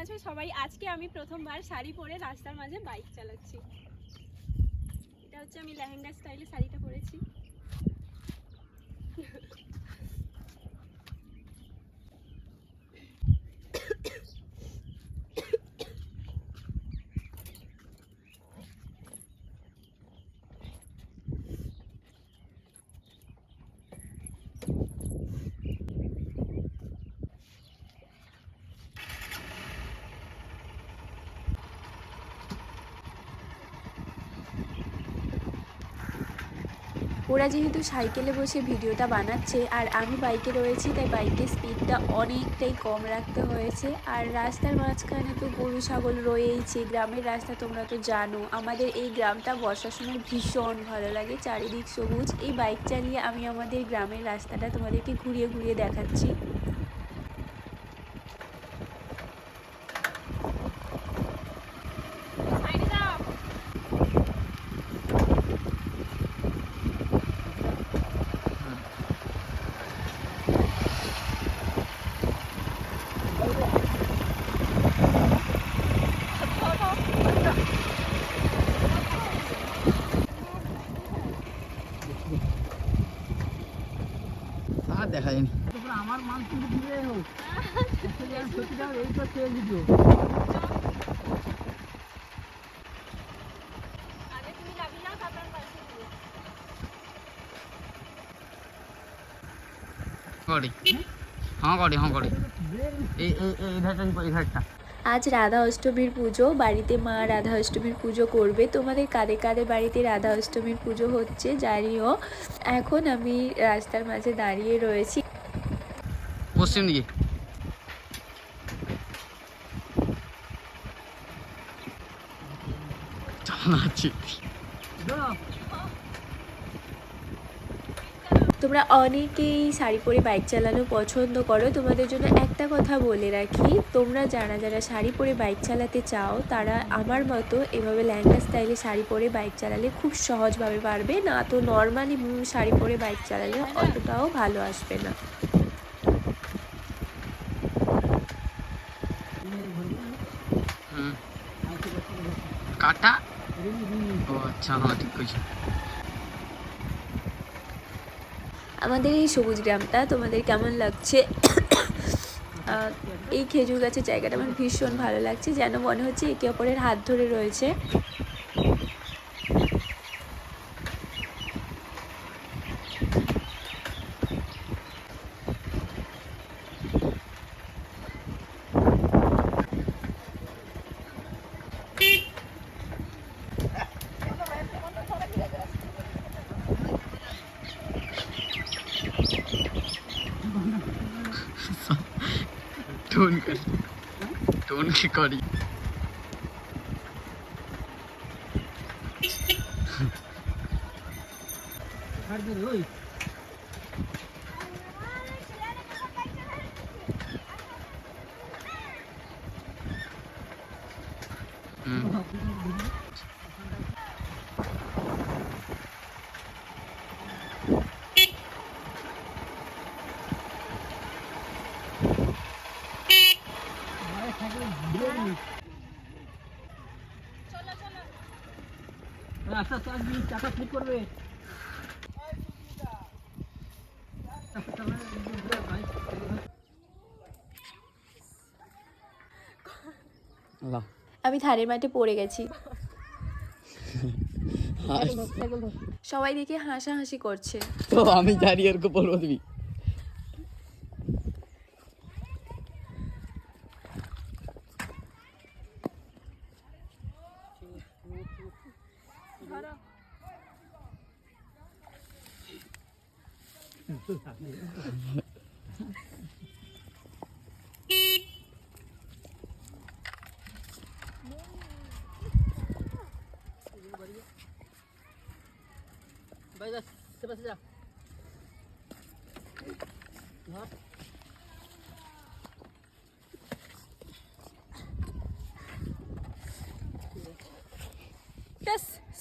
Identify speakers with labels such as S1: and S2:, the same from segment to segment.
S1: আছো? সবাই, আজকে আমি প্রথমবার শাড়ি পরে রাস্তার মাঝে বাইক চালাচ্ছি। এটা হচ্ছে আমি লেহেঙ্গা স্টাইলে শাড়িটা পরেছি।
S2: ওরা যেহেতু সাইকেলে বসে ভিডিওটা বানাচ্ছে আর আমি বাইকে রয়েছি, তাই বাইকের স্পিডটা অনেকটাই কম রাখতে হয়েছে। আর রাস্তার মাঝখানে তো গরু, ছাগল রয়েইছে, গ্রামের রাস্তা তোমরা তো জানো। আমাদের এই গ্রামটা বর্ষার সময় ভীষণ ভালো লাগে, চারিদিক সবুজ। এই বাইক চালিয়ে আমি আমাদের গ্রামের রাস্তাটা তোমাদেরকে ঘুরিয়ে ঘুরিয়ে দেখাচ্ছি।
S3: দেখা যায়নি
S4: আমার মান কিন্তু হোক এই তো ভিডিও
S3: করি হ্যাঁ করি। হ্যাঁ করি এই এই এই ধারটা এই ধারটা
S2: আজ রাধা অষ্টমীর পুজো বাড়িতে মা রাধা অষ্টমীর পুজো করবে। তোমাদের কাদের কাদের বাড়িতে রাধা অষ্টমীর পুজো হচ্ছে জানিও। এখন আমি রাস্তার মাঝে দাঁড়িয়ে রয়েছি।
S3: পশ্চিম দিকে
S2: তোমরা অনেকেই শাড়ি পরে বাইক চালানো পছন্দ করো। তোমাদের জন্য একটা কথা বলে রাখি, তোমরা যারা যারা শাড়ি পরে বাইক চালাতে চাও, তারা আমার মতো এভাবে ল্যাঙ্গা স্টাইলে শাড়ি পরে বাইক চালালে খুব সহজভাবে পারবে। না তো নর্মালি শাড়ি পরে বাইক চালালে অতটাও ভালো আসবে না।
S3: কাটা? ও আচ্ছা হ্যাঁ ঠিক কইছি।
S2: আমাদের এই সবুজ গ্রামটা তোমাদের কেমন লাগছে? এই খেজুর গাছের জায়গাটা আমার ভীষণ ভালো লাগছে, যেন মনে হচ্ছে একে অপরের হাত ধরে রয়েছে।
S3: টোন করি টোন কি করি
S4: ছাড় দে ওই
S3: হুম
S4: মায়ের সাইকেল আসবি চাকা করবে
S2: আমি ধানের মাঠে পড়ে গেছি। সবাই দেখে হাসাহাসি করছে।
S3: তো আমি জানি এরকম বলব তুমি
S4: ভাই যা সে পাশে যা ধর
S1: ব্যাস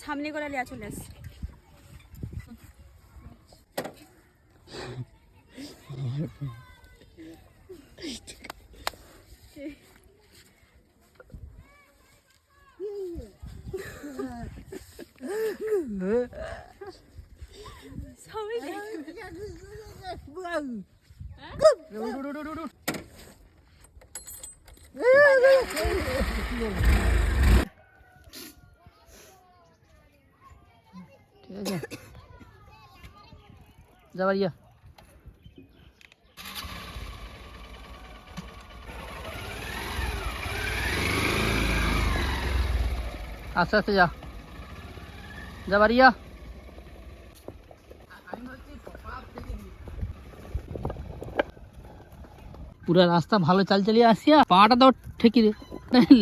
S1: সামনে করে লিয়া চলে 뭐?
S4: 서울대. जा जा আস্তে আস্তে যা। যাবার ইয়া পুরো রাস্তা ভালো চাল চালিয়ে আসিয়া পাটা তো ঠেকি রে।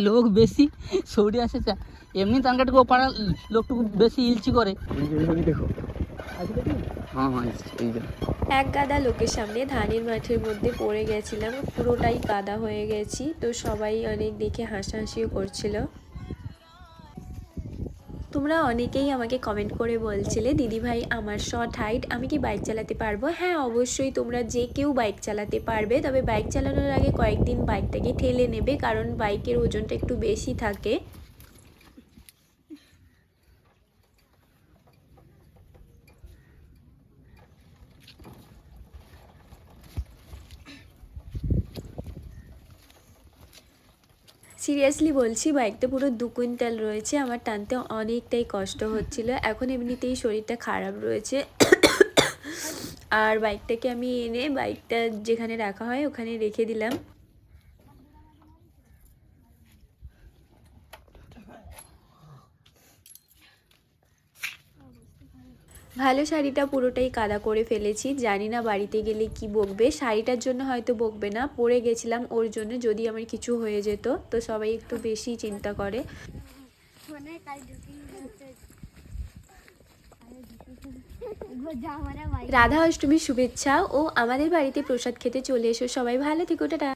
S4: লোক বেশি সৌড়ে আসে চা এমনি তাঙ্কাটুকু পাড়া লোকটুকু বেশি ইলচি করে। হ্যাঁ হ্যাঁ এই যে।
S2: এক গাদা লোকের সামনে ধানের মাঠের মধ্যে পড়ে গেছিলাম পুরোটাই কাদা হয়ে গেছি তো সবাই অনেক দেখে হাসাহাসিও করছিল। তোমরা অনেকেই আমাকে কমেন্ট করে বলছিলে, দিদিভাই, আমার শর্ট হাইট আমি কি বাইক চালাতে পারব? হ্যাঁ অবশ্যই তোমরা যে কেউ বাইক চালাতে পারবে, তবে বাইক চালানোর আগে কয়েকদিন বাইকটাকে ঠেলে নেবে, কারণ বাইকের ওজনটা একটু বেশি থাকে। সিরিয়াসলি বলছি, বাইকটা পুরো দু কুইন্টাল রয়েছে, আমার টানতে অনেকটাই কষ্ট হচ্ছিল। এখন এমনিতেই শরীরটা খারাপ রয়েছে। আর বাইকটাকে আমি এনে বাইকটা যেখানে রাখা হয় ওখানে রেখে দিলাম। ভালো শাড়িটা পুরোটাই কাদা করে ফেলেছি। জানি না বাড়িতে গেলে কি বকবে। শাড়িটার জন্য হয়তো বকবে না। পরে গেছিলাম ওর জন্য যদি আমার কিছু হয়ে যেত। তো সবাই একটু বেশি চিন্তা করে। রাধা অষ্টমীর শুভেচ্ছা ও আমাদের বাড়িতে প্রসাদ খেতে চলে এসো। সবাই ভালো থেকো টাটা।